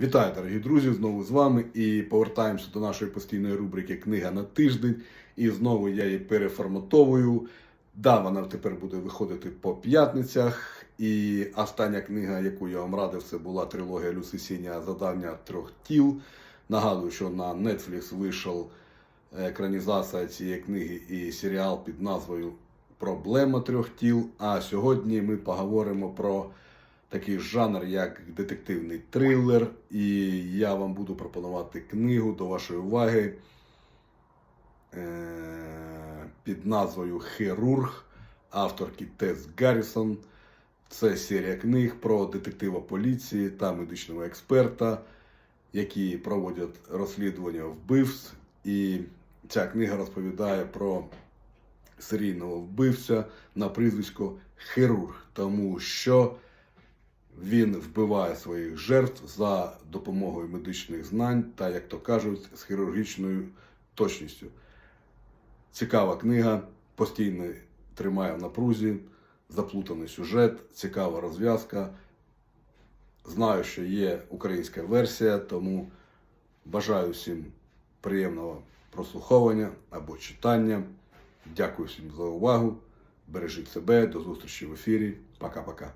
Вітаю, дорогі друзі! Знову з вами і повертаємося до нашої постійної рубрики Книга на тиждень. І знову я її переформатовую. Да, вона тепер буде виходити по п'ятницях. І остання книга, яку я вам радив, це була трилогія Люси Сіня Задавня трьох тіл. Нагадую, що на Netflix вийшов екранізація цієї книги і серіал під назвою Проблема трьох тіл. А сьогодні ми поговоримо про такий жанр, як детективний трилер. І я вам буду пропонувати книгу до вашої уваги е, під назвою Хірург авторки Тес Гаррісон. Це серія книг про детектива поліції та медичного експерта, які проводять розслідування вбивств. І ця книга розповідає про серійного вбивця на прізвисько Хірург, тому що він вбиває своїх жертв за допомогою медичних знань та, як то кажуть, з хірургічною точністю. Цікава книга, постійно тримає в напрузі, заплутаний сюжет, цікава розв'язка. Знаю, що є українська версія, тому бажаю всім приємного прослуховування або читання. Дякую всім за увагу. Бережіть себе, до зустрічі в ефірі. Пока-пока.